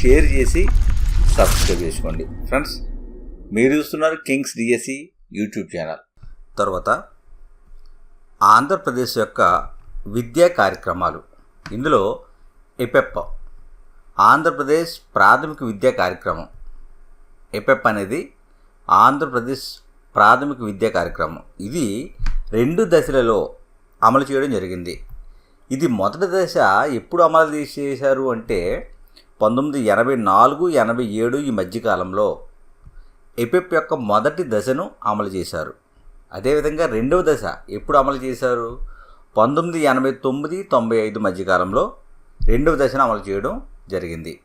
Share చేసి subscribe చేసుకోండి. Friends మీరు చూస్తున్నారు కింగ్స్ డిఎస్సి యూట్యూబ్ ఛానల్. తర్వాత ఆంధ్రప్రదేశ్ యొక్క విద్యా కార్యక్రమాలు. ఇందులో ఎపెప్ప ఆంధ్రప్రదేశ్ ప్రాథమిక విద్యా కార్యక్రమం. ఎపెప్ అనేది ఆంధ్రప్రదేశ్ ప్రాథమిక విద్యా కార్యక్రమం. ఇది రెండు దశలలో అమలు చేయడం జరిగింది. ఇది మొదటి దశ ఎప్పుడు అమలు చేశారు అంటే పంతొమ్మిది ఎనభై నాలుగు ఎనభై ఏడు ఈ మధ్యకాలంలో ఎపెప్ యొక్క మొదటి దశను అమలు చేశారు. అదేవిధంగా రెండవ దశ ఎప్పుడు అమలు చేశారు? పంతొమ్మిది ఎనభై తొమ్మిది తొంభై ఐదు మధ్యకాలంలో రెండవ దశను అమలు చేయడం జరిగింది.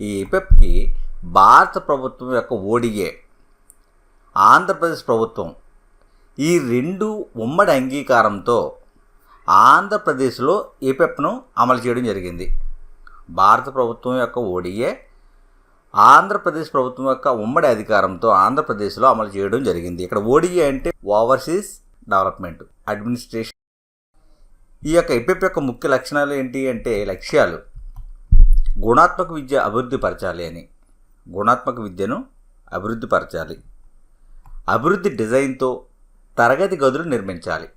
ఈ ఎపెప్కి భారత ప్రభుత్వం యొక్క ఓడిఏ ఆంధ్రప్రదేశ్ ప్రభుత్వం ఈ రెండు ఉమ్మడి అంగీకారంతో ఆంధ్రప్రదేశ్లో ఏపెప్ను అమలు చేయడం జరిగింది. భారత ప్రభుత్వం యొక్క ఓడిఏ ఆంధ్రప్రదేశ్ ప్రభుత్వం యొక్క ఉమ్మడి అధికారంతో ఆంధ్రప్రదేశ్లో అమలు చేయడం జరిగింది. ఇక్కడ ఓడిఏ అంటే ఓవర్సీస్ డెవలప్మెంట్ అడ్మినిస్ట్రేషన్. ఈ యొక్క ఎపిప్ యొక్క ముఖ్య లక్షణాలు ఏంటి అంటే లక్ష్యాలు. గుణాత్మక విద్య అభివృద్ధి పరచాలి అని. గుణాత్మక విద్యను అభివృద్ధి పరచాలి. అభివృద్ధి డిజైన్తో తరగతి గదులు నిర్మించాలి.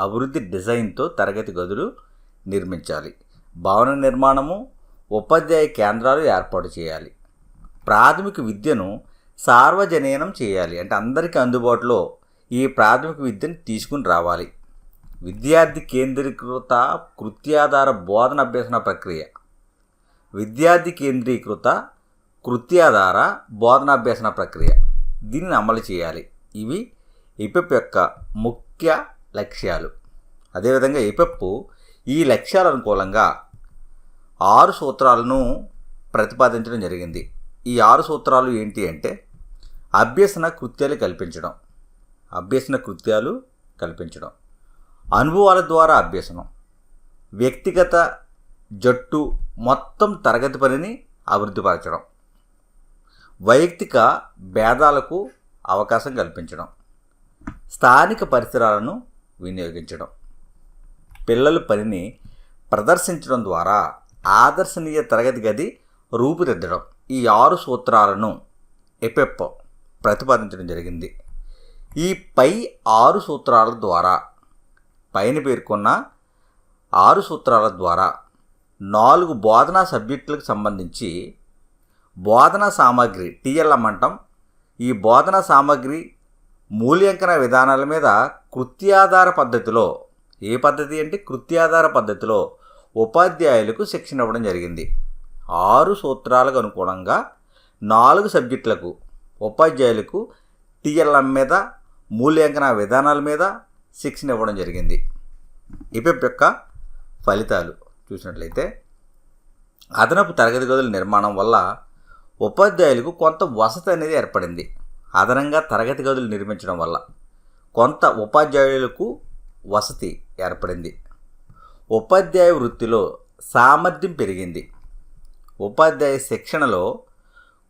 అభివృద్ధి డిజైన్తో తరగతి గదులు నిర్మించాలి. భవన నిర్మాణము ఉపాధ్యాయ కేంద్రాలు ఏర్పాటు చేయాలి. ప్రాథమిక విద్యను సార్వజనీనం చేయాలి. అంటే అందరికీ అందుబాటులో ఈ ప్రాథమిక విద్యను తీసుకుని రావాలి. విద్యార్థి కేంద్రీకృత కృత్యాధార బోధన అభ్యసన ప్రక్రియ. విద్యార్థి కేంద్రీకృత కృత్యాధార బోధనాభ్యసన ప్రక్రియ. దీనిని అమలు చేయాలి. ఇవి ఇపెప్ యొక్క ముఖ్య లక్ష్యాలు. అదేవిధంగా ఇపెప్ ఈ లక్ష్యాల అనుకూలంగా ఆరు సూత్రాలను ప్రతిపాదించడం జరిగింది. ఈ ఆరు సూత్రాలు ఏంటి అంటే అభ్యసన కృత్యాలు కల్పించడం. అభ్యసన కృత్యాలు కల్పించడం. అనుభవాల ద్వారా అభ్యసనం. వ్యక్తిగత జట్టు మొత్తం తరగతి పనిని అభివృద్ధిపరచడం వైయక్తిక భేదాలకు అవకాశం కల్పించడం. స్థానిక పరిసరాలను వినియోగించడం. పిల్లల పనిని ప్రదర్శించడం ద్వారా ఆదర్శనీయ తరగతి గది రూపుదిద్దడం. ఈ ఆరు సూత్రాలను ఎపెప్పో ప్రతిపాదించడం జరిగింది. ఈ పై ఆరు సూత్రాల ద్వారా పైన పేర్కొన్న ఆరు సూత్రాల ద్వారా నాలుగు బోధనా సబ్జెక్టులకు సంబంధించి బోధనా సామాగ్రి టీఎల్ఎం అంటాం ఈ బోధనా సామాగ్రి మూల్యాంకన విధానాల మీద కృత్యాధార పద్ధతిలో ఏ పద్ధతి అంటే కృత్యాధార పద్ధతిలో ఉపాధ్యాయులకు శిక్షణ ఇవ్వడం జరిగింది. ఆరు సూత్రాలకు అనుగుణంగా నాలుగు సబ్జెక్టులకు ఉపాధ్యాయులకు టీఎల్ఎం మీద మూల్యాంకన విధానాల మీద శిక్షణ ఇవ్వడం జరిగింది. ఇపెప్ యొక్క ఫలితాలు చూసినట్లయితే అదనపు తరగతి గదుల నిర్మాణం వల్ల ఉపాధ్యాయులకు కొంత వసతి అనేది ఏర్పడింది. అదనంగా తరగతి గదులు నిర్మించడం వల్ల కొంత ఉపాధ్యాయులకు వసతి ఏర్పడింది. ఉపాధ్యాయ వృత్తిలో సామర్థ్యం పెరిగింది. ఉపాధ్యాయ శిక్షణలో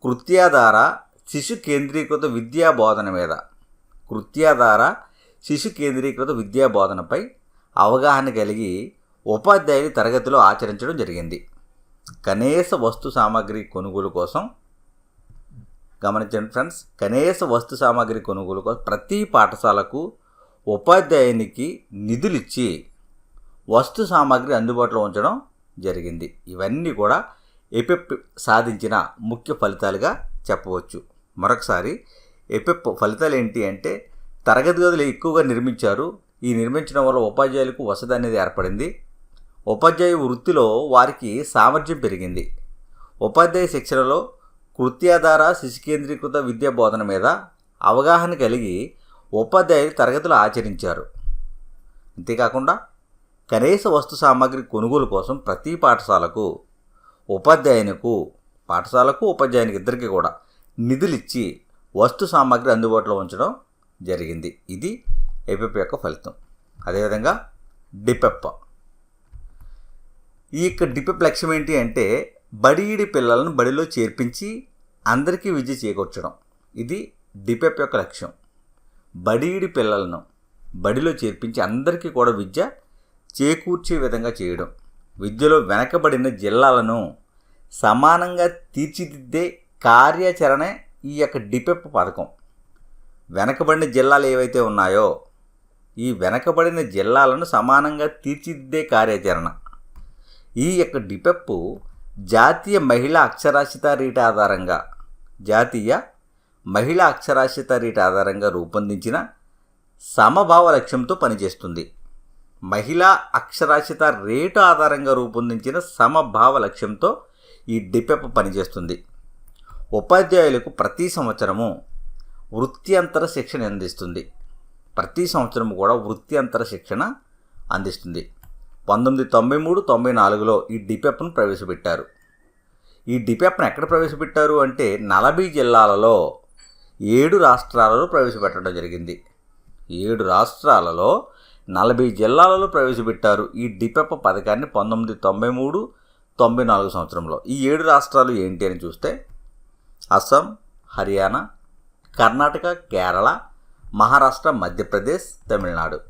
కృత్యాధార శిశు కేంద్రీకృత విద్యా బోధన మీద. కృత్యాధార శిశు కేంద్రీకృత విద్యా బోధనపై అవగాహన కలిగి ఉపాధ్యాయులు తరగతిలో ఆచరించడం జరిగింది. కనీస వస్తు సామాగ్రి కొనుగోలు కోసం గమనించండి ఫ్రెండ్స్ కనీస వస్తు సామాగ్రి కొనుగోలు కోసం ప్రతి పాఠశాలకు ఉపాధ్యాయునికి నిధులిచ్చి వస్తు సామాగ్రి అందుబాటులో ఉంచడం జరిగింది. ఇవన్నీ కూడా ఎపిప్ సాధించిన ముఖ్య ఫలితాలుగా చెప్పవచ్చు. మరొకసారి ఎపిప్ ఫలితాలు ఏంటి అంటే తరగతి గదులు ఎక్కువగా నిర్మించారు. ఈ నిర్మించడం వల్ల ఉపాధ్యాయులకు వసతి అనేది ఏర్పడింది. ఉపాధ్యాయ వృత్తిలో వారికి సామర్థ్యం పెరిగింది. ఉపాధ్యాయ శిక్షణలో కృత్యాధార శిశుకేంద్రీకృత విద్యా బోధన మీద అవగాహన కలిగి ఉపాధ్యాయులు తరగతులు ఆచరించారు. అంతేకాకుండా కనీస వస్తు సామాగ్రి కొనుగోలు కోసం ప్రతి పాఠశాలకు ఉపాధ్యాయునికు పాఠశాలకు ఉపాధ్యాయునికి ఇద్దరికి కూడా నిధులిచ్చి వస్తు సామాగ్రి అందుబాటులో ఉంచడం జరిగింది. ఇది ఏపీపీ యొక్క ఫలితం. అదేవిధంగా డిపెప్ప. ఈ యొక్క డిపెప్ లక్ష్యం ఏంటి అంటే బడిఈడి పిల్లలను బడిలో చేర్పించి అందరికీ విద్య చేకూర్చడం. ఇది డిపెప్ యొక్క లక్ష్యం. బడిఈడి పిల్లలను బడిలో చేర్పించి అందరికీ కూడా విద్య చేకూర్చే విధంగా చేయడం. విద్యలో వెనకబడిన జిల్లాలను సమానంగా తీర్చిదిద్దే కార్యాచరణ ఈ యొక్క డిపెప్ పథకం. వెనకబడిన జిల్లాలు ఏవైతే ఉన్నాయో ఈ వెనకబడిన జిల్లాలను సమానంగా తీర్చిదిద్దే కార్యాచరణ. ఈ యొక్క డిపెప్ జాతీయ మహిళా అక్షరాస్యత రీట్ ఆధారంగా జాతీయ మహిళా అక్షరాస్యత రీట్ ఆధారంగా రూపొందించిన సమభావ లక్ష్యంతో పనిచేస్తుంది. మహిళా అక్షరాస్యత రేటు ఆధారంగా రూపొందించిన సమభావ లక్ష్యంతో ఈ డిపెప్ పనిచేస్తుంది. ఉపాధ్యాయులకు ప్రతి సంవత్సరము వృత్తి అంతర శిక్షణ అందిస్తుంది. ప్రతి సంవత్సరం కూడా వృత్తి అంతర శిక్షణ అందిస్తుంది. పంతొమ్మిది తొంభై మూడు తొంభై నాలుగులో ఈ డిపెప్ను ప్రవేశపెట్టారు. ఈ డిపెప్ను ఎక్కడ ప్రవేశపెట్టారు అంటే నలభై జిల్లాలలో ఏడు రాష్ట్రాలలో ప్రవేశపెట్టడం జరిగింది. ఏడు రాష్ట్రాలలో నలభై జిల్లాలలో ప్రవేశపెట్టారు ఈ డిపెప్ప పథకాన్ని పంతొమ్మిది తొంభై మూడు తొంభై నాలుగు సంవత్సరంలో. ఈ ఏడు రాష్ట్రాలు ఏంటి అని చూస్తే అస్సాం హర్యానా కర్ణాటక కేరళ మహారాష్ట్ర మధ్యప్రదేశ్ తమిళనాడు.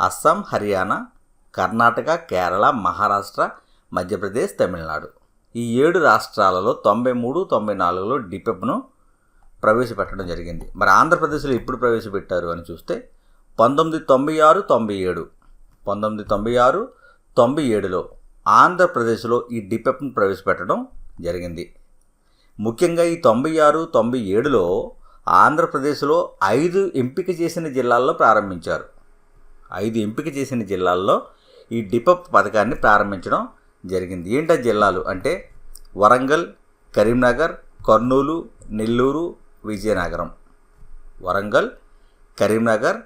అస్సాం హర్యానా కర్ణాటక కేరళ మహారాష్ట్ర మధ్యప్రదేశ్ తమిళనాడు. ఈ ఏడు రాష్ట్రాలలో తొంభై మూడు తొంభై నాలుగులో డిపెప్ను ప్రవేశపెట్టడం జరిగింది. మరి ఆంధ్రప్రదేశ్లో ఎప్పుడు ప్రవేశపెట్టారు అని చూస్తే పంతొమ్మిది తొంభై ఆరు తొంభై ఏడు. పంతొమ్మిది తొంభై ఆరు తొంభై ఏడులో ఆంధ్రప్రదేశ్లో ఈ డిపెప్ను ప్రవేశపెట్టడం జరిగింది. ముఖ్యంగా ఈ తొంభై ఆరు తొంభై ఏడులో ఆంధ్రప్రదేశ్లో ఐదు ఎంపిక చేసిన జిల్లాల్లో ప్రారంభించారు. ఐదు ఎంపిక చేసిన జిల్లాల్లో ఈ డిపప్ పథకాన్ని ప్రారంభించడం జరిగింది. ఏంటా జిల్లాలు? అంటే వరంగల్ కరీంనగర్ కర్నూలు నెల్లూరు విజయనగరం. వరంగల్ కరీంనగర్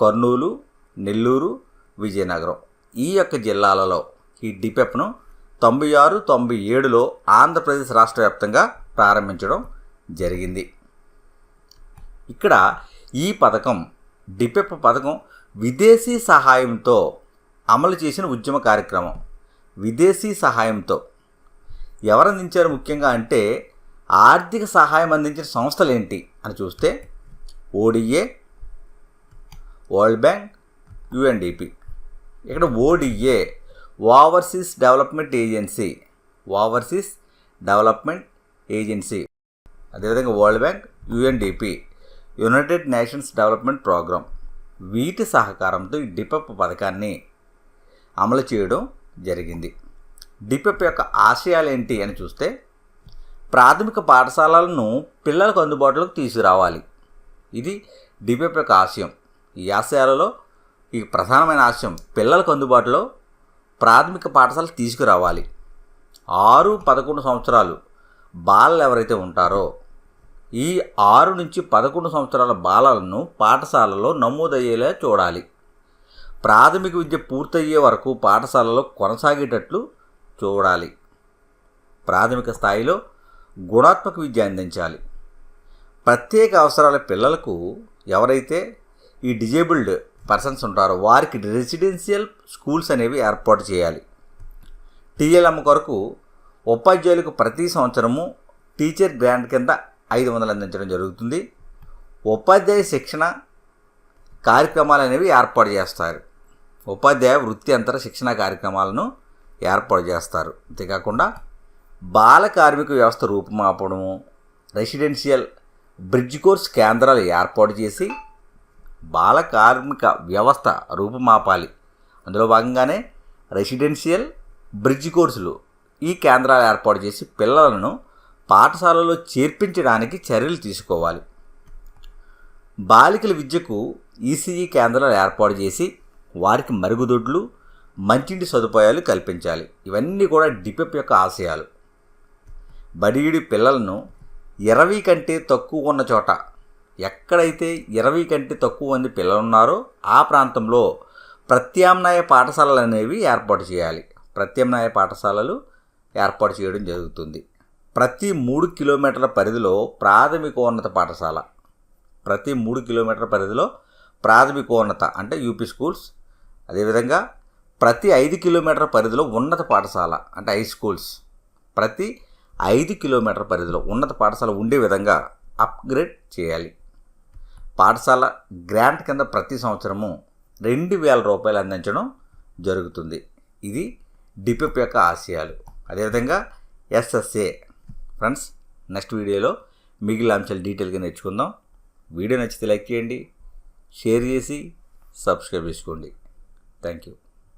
కర్నూలు నెల్లూరు విజయనగరం. ఈ యొక్క జిల్లాలలో ఈ డిపెప్ను తొంభై ఆరు తొంభై ఏడులో ఆంధ్రప్రదేశ్ రాష్ట్ర వ్యాప్తంగా ప్రారంభించడం జరిగింది. ఇక్కడ ఈ పథకం డిపెప్ పథకం విదేశీ సహాయంతో అమలు చేసిన ఉద్యమ కార్యక్రమం. విదేశీ సహాయంతో. ఎవరు అందించారు ముఖ్యంగా అంటే ఆర్థిక సహాయం అందించిన సంస్థలు ఏంటి అని చూస్తే ఓడిఏ వరల్డ్ బ్యాంక్ యుఎన్డిపి ఇక్కడ ODA overseas development agency overseas development agency అదేవిధంగా world bank UNDP united nations development programme వీటి సహకారంతో ఈ డిపెప్ పథకాన్ని అమలు చేయడం జరిగింది. డిపెప్ యొక్క ఆశయాలు ఏంటి అని చూస్తే ప్రాథమిక పాఠశాలలను పిల్లలకు అందుబాటులోకి తీసుకురావాలి. ఇది డిపెప్ యొక్క ఆశయం. ఈ ఆశయాలలో ఈ ప్రధానమైన ఆశయం పిల్లలకు అందుబాటులో ప్రాథమిక పాఠశాల తీసుకురావాలి. ఆరు పదకొండు సంవత్సరాలు బాలలు ఎవరైతే ఉంటారో ఈ ఆరు నుంచి పదకొండు సంవత్సరాల బాలలను పాఠశాలలో నమోదయ్యేలా చూడాలి. ప్రాథమిక విద్య పూర్తయ్యే వరకు పాఠశాలలో కొనసాగేటట్లు చూడాలి. ప్రాథమిక స్థాయిలో గుణాత్మక విద్య అందించాలి. ప్రత్యేక అవసరాల పిల్లలకు ఎవరైతే ఈ డిజేబుల్డ్ పర్సన్స్ ఉంటారు వారికి రెసిడెన్షియల్ స్కూల్స్ అనేవి ఏర్పాటు చేయాలి. టీఎల్ఎం కొరకు ఉపాధ్యాయులకు ప్రతి సంవత్సరము టీచర్ గ్రాంట్ కింద ఐదు వందలు అందించడం జరుగుతుంది. ఉపాధ్యాయ శిక్షణ కార్యక్రమాలు అనేవి ఏర్పాటు చేస్తారు. ఉపాధ్యాయ వృత్తి అంతర శిక్షణ కార్యక్రమాలను ఏర్పాటు చేస్తారు. అంతేకాకుండా బాల కార్మిక వ్యవస్థ రూపుమాపడము రెసిడెన్షియల్ బ్రిడ్జ్ కోర్స్ కేంద్రాలు ఏర్పాటు చేసి బాల కార్మిక వ్యవస్థ రూపుమాపాలి. అందులో భాగంగానే రెసిడెన్షియల్ బ్రిడ్జ్ కోర్సులు ఈ కేంద్రాలు ఏర్పాటు చేసి పిల్లలను పాఠశాలలో చేర్పించడానికి చర్యలు తీసుకోవాలి. బాలికల విద్యకు ఈసీఈ కేంద్రాలు ఏర్పాటు చేసి వారికి మరుగుదొడ్లు మంచింటి సదుపాయాలు కల్పించాలి. ఇవన్నీ కూడా డిపెప్ యొక్క ఆశయాలు. బడియుడి పిల్లలను ఇరవై కంటే తక్కువ ఉన్న చోట ఎక్కడైతే ఇరవై కంటే తక్కువ మంది పిల్లలు ఉన్నారో ఆ ప్రాంతంలో ప్రత్యామ్నాయ పాఠశాలలు అనేవి ఏర్పాటు చేయాలి. ప్రత్యామ్నాయ పాఠశాలలు ఏర్పాటు చేయడం జరుగుతుంది. ప్రతి మూడు కిలోమీటర్ల పరిధిలో ప్రాథమికోన్నత పాఠశాల. ప్రతి మూడు కిలోమీటర్ల పరిధిలో ప్రాథమికోన్నత అంటే యూపీ స్కూల్స్. అదేవిధంగా ప్రతి ఐదు కిలోమీటర్ల పరిధిలో ఉన్నత పాఠశాల అంటే హై స్కూల్స్. ప్రతి ఐదు కిలోమీటర్ల పరిధిలో ఉన్నత పాఠశాల ఉండే విధంగా అప్గ్రేడ్ చేయాలి. పాఠశాల గ్రాంట్ కింద ప్రతి సంవత్సరము రెండు వేల రూపాయలు అందించడం జరుగుతుంది. ఇది డిపిప్ యొక్క ఆశయాలు. అదేవిధంగా ఎస్ఎస్ఏ. ఫ్రెండ్స్ నెక్స్ట్ వీడియోలో మిగిలిన అంశాలు డీటెయిల్గా నేర్చుకుందాం. వీడియో నచ్చితే లైక్ చేయండి షేర్ చేసి సబ్స్క్రైబ్ చేసుకోండి. Thank you